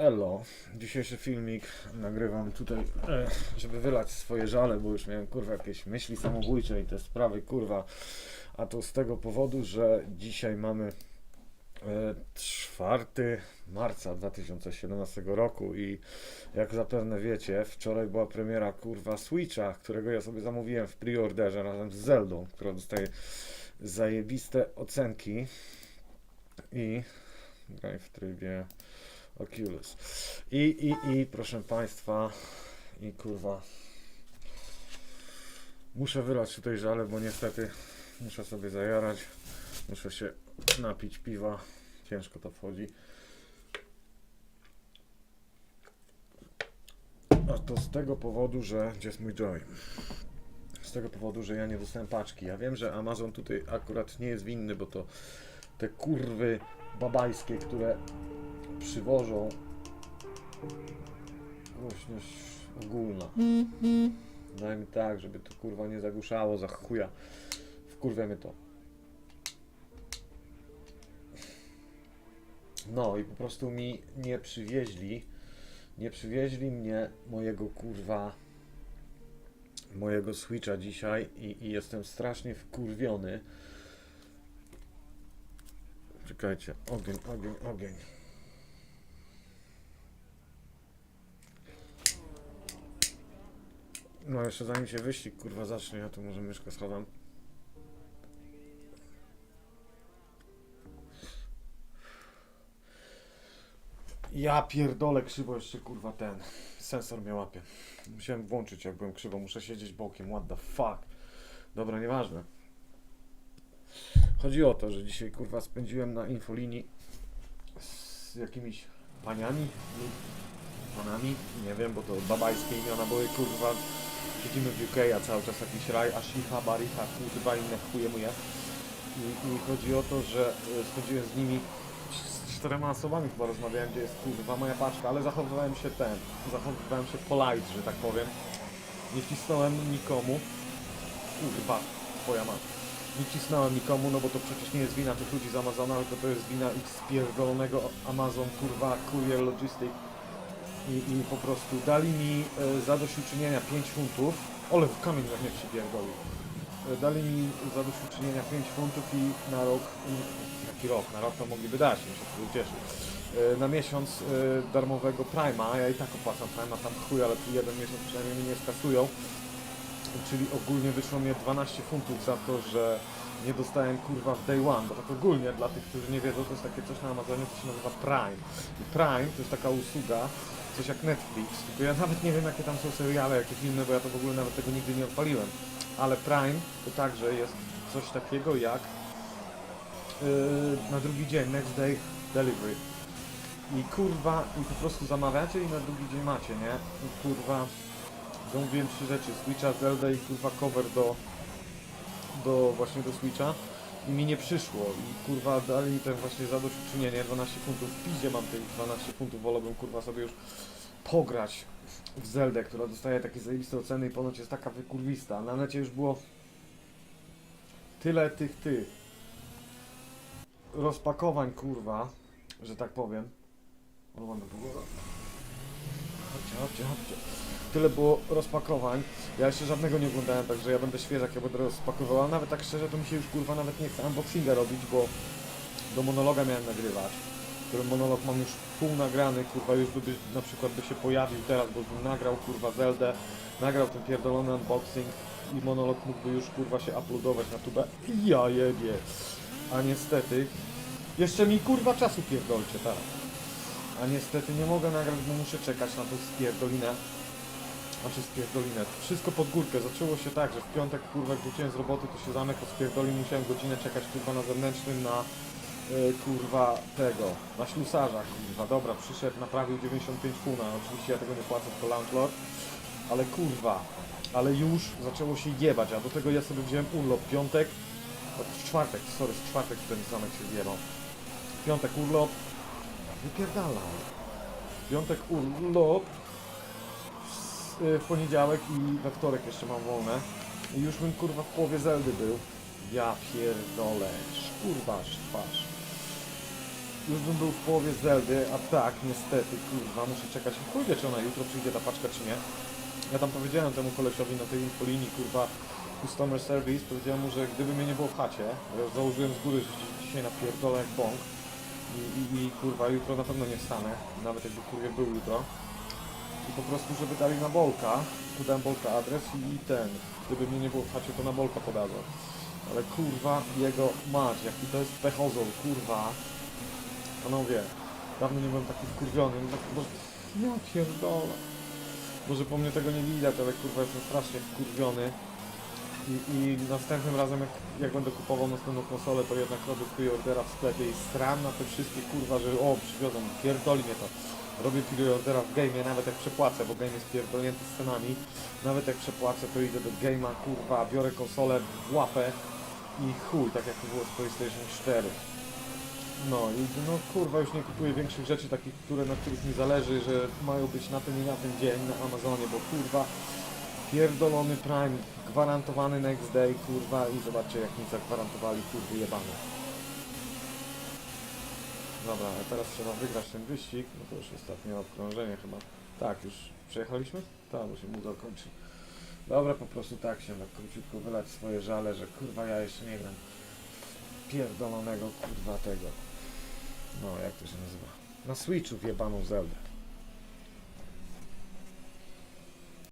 Elo. Dzisiejszy filmik nagrywam tutaj, e, żeby wylać swoje żale, bo już miałem kurwa jakieś myśli samobójcze i te sprawy, kurwa. A to z tego powodu, że dzisiaj mamy e, 4 marca 2017 roku i jak zapewne wiecie, wczoraj była premiera kurwa Switcha, którego ja sobie zamówiłem w preorderze razem z Zeldą, która dostaje zajebiste ocenki i graj w trybie Oculus. I, i, i proszę Państwa, i kurwa, muszę wylać tutaj żale, bo niestety muszę sobie zajarać, muszę się napić piwa, ciężko to wchodzi. A to z tego powodu, że gdzie jest mój Joy? Z tego powodu, że ja nie dostałem paczki. Ja wiem, że Amazon tutaj akurat nie jest winny, bo to te kurwy babajskie, które przywożą głośność ogólna. Daj mi tak, żeby to kurwa nie zagłuszało za chuja. Wkurwiamy to. No i po prostu mi nie przywieźli, nie przywieźli mnie mojego kurwa, mojego Switcha dzisiaj i, i jestem strasznie wkurwiony. Czekajcie, ogień, ogień, ogień. No jeszcze zanim się wyścig kurwa zacznie, ja tu może myszkę schowam. Ja pierdolę krzywo jeszcze kurwa ten sensor mnie łapie. Musiałem włączyć jak byłem krzywo, muszę siedzieć bokiem, what the fuck. Dobra, nieważne. Chodzi o to, że dzisiaj kurwa spędziłem na infolinii z jakimiś paniami lub panami, nie wiem, bo to babajskie imiona były kurwa. Siedzimy w UK, a cały czas jakiś raj, Ashiha, Baricha, kurwa inne chuje mu je. I, I chodzi o to, że e, spędziłem z nimi z czterema osobami chyba rozmawiałem, gdzie jest kurwa moja paczka, ale zachowywałem się ten, zachowywałem się polite, że tak powiem. Nie cisnąłem nikomu. Kurwa, twoja mama. Nie cisnąłem nikomu, no bo to przecież nie jest wina tych ludzi z Amazona, tylko to jest wina ich spierdolonego Amazon, kurwa, Courier Logistic. I, I po prostu dali mi e, zadośćuczynienia 5 funtów. Ole, w kamień na mnie przypierdolił. E, dali mi zadośćuczynienia 5 funtów i na rok, i, jaki rok, na rok to mogliby dać, mi się to cieszy. E, na miesiąc e, darmowego Prima, ja i tak opłacam Prima, tam chuj, ale tu jeden miesiąc przynajmniej mi nie skasują. Czyli ogólnie wyszło mnie 12 funtów za to, że nie dostałem kurwa w day one, bo tak ogólnie dla tych, którzy nie wiedzą, to jest takie coś na Amazonie, co się nazywa Prime. I Prime to jest taka usługa, coś jak Netflix, tylko ja nawet nie wiem jakie tam są seriale, jakie filmy, bo ja to w ogóle nawet tego nigdy nie odpaliłem. Ale Prime to także jest coś takiego jak yy, na drugi dzień, next day delivery. I kurwa, i po prostu zamawiacie i na drugi dzień macie, nie? I kurwa, zamówiłem trzy rzeczy, Switcha, Zelda i kurwa cover do, do właśnie do Switcha i mi nie przyszło i kurwa dali mi ten właśnie zadośćuczynienie 12 funtów, w piździe mam tych 12 funtów, wolałbym kurwa sobie już pograć w Zeldę, która dostaje takie zajebiste oceny i ponoć jest taka wykurwista. Na necie już było tyle tych tych rozpakowań kurwa, że tak powiem. O, ładna pogoda. Chodźcie, chodźcie, chodźcie. Tyle było rozpakowań. Ja jeszcze żadnego nie oglądałem, także ja będę świeżak, ja będę rozpakowywał. Nawet tak szczerze, to mi się już kurwa nawet nie chce unboxinga robić, bo do monologa miałem nagrywać. Który monolog mam już pół nagrany, kurwa już by, na przykład by się pojawił teraz, bo bym nagrał kurwa Zeldę, nagrał ten pierdolony unboxing i monolog mógłby już kurwa się uploadować na tubę. Ja jebie. A niestety, jeszcze mi kurwa czasu pierdolcie teraz. A niestety nie mogę nagrać, bo muszę czekać na tą spierdolinę. Znaczy spierdolinę. Wszystko pod górkę. Zaczęło się tak, że w piątek kurwa wróciłem z roboty, to się zamek odspierdolił. Musiałem godzinę czekać kurwa na zewnętrznym na y, kurwa tego, na ślusarza kurwa. Dobra, przyszedł, naprawił 95 funa. Oczywiście ja tego nie płacę, to landlord. Ale kurwa, ale już zaczęło się jebać, a do tego ja sobie wziąłem urlop. Piątek, w czwartek, sorry, w czwartek ten zamek się zjebał. Piątek urlop, wypierdalał. Piątek urlop, w- y, w poniedziałek i we wtorek jeszcze mam wolne. I już bym kurwa w połowie Zeldy był. Ja pierdolę, kurwa twarz. już bym był w połowie Zeldy, a tak, niestety, kurwa, muszę czekać. Chuj czy ona jutro przyjdzie ta paczka, czy nie. Ja tam powiedziałem temu kolesiowi na tej infolinii, kurwa, customer service, powiedziałem mu, że gdyby mnie nie było w chacie, bo już założyłem z góry, że dzi- dzisiaj napierdolę jak bąk i, i, i kurwa, jutro na pewno nie wstanę, nawet jakby kurier był jutro. I po prostu, żeby dali na Bolka, podałem Bolka adres i, ten, gdyby mnie nie było w chacie, to na Bolka podadzą. Ale kurwa, jego mać, jaki to jest pechozol, kurwa. Panowie, dawno nie byłem taki wkurwiony, no tak, bo ja pierdolę. Może po mnie tego nie widać, ale kurwa jestem strasznie wkurwiony. I, I następnym razem, jak, jak będę kupował następną konsolę, to jednak robię pre-ordera w sklepie i stram na te wszystkie kurwa, że o, przywiozą, pierdoli mnie to. Robię pre-ordera w game'ie, nawet jak przepłacę, bo game jest pierdolnięty z cenami. Nawet jak przepłacę, to idę do game'a, kurwa, biorę konsolę łapę i chuj, tak jak to było z PlayStation 4. No i no kurwa już nie kupuję większych rzeczy takich, które, na których mi zależy, że mają być na ten i na ten dzień na Amazonie, bo kurwa pierdolony Prime, gwarantowany next day, kurwa i zobaczcie jak mi zagwarantowali kurwy jebane. Dobra, a teraz trzeba wygrać ten wyścig, no to już ostatnie okrążenie chyba. Tak, już przejechaliśmy? Tak, bo się mu dokończy. Dobra, po prostu tak się tak króciutko wylać swoje żale, że kurwa ja jeszcze nie gram pierdolonego kurwa tego. No, jak to się nazywa? Na Switchu wjebaną Zeldę.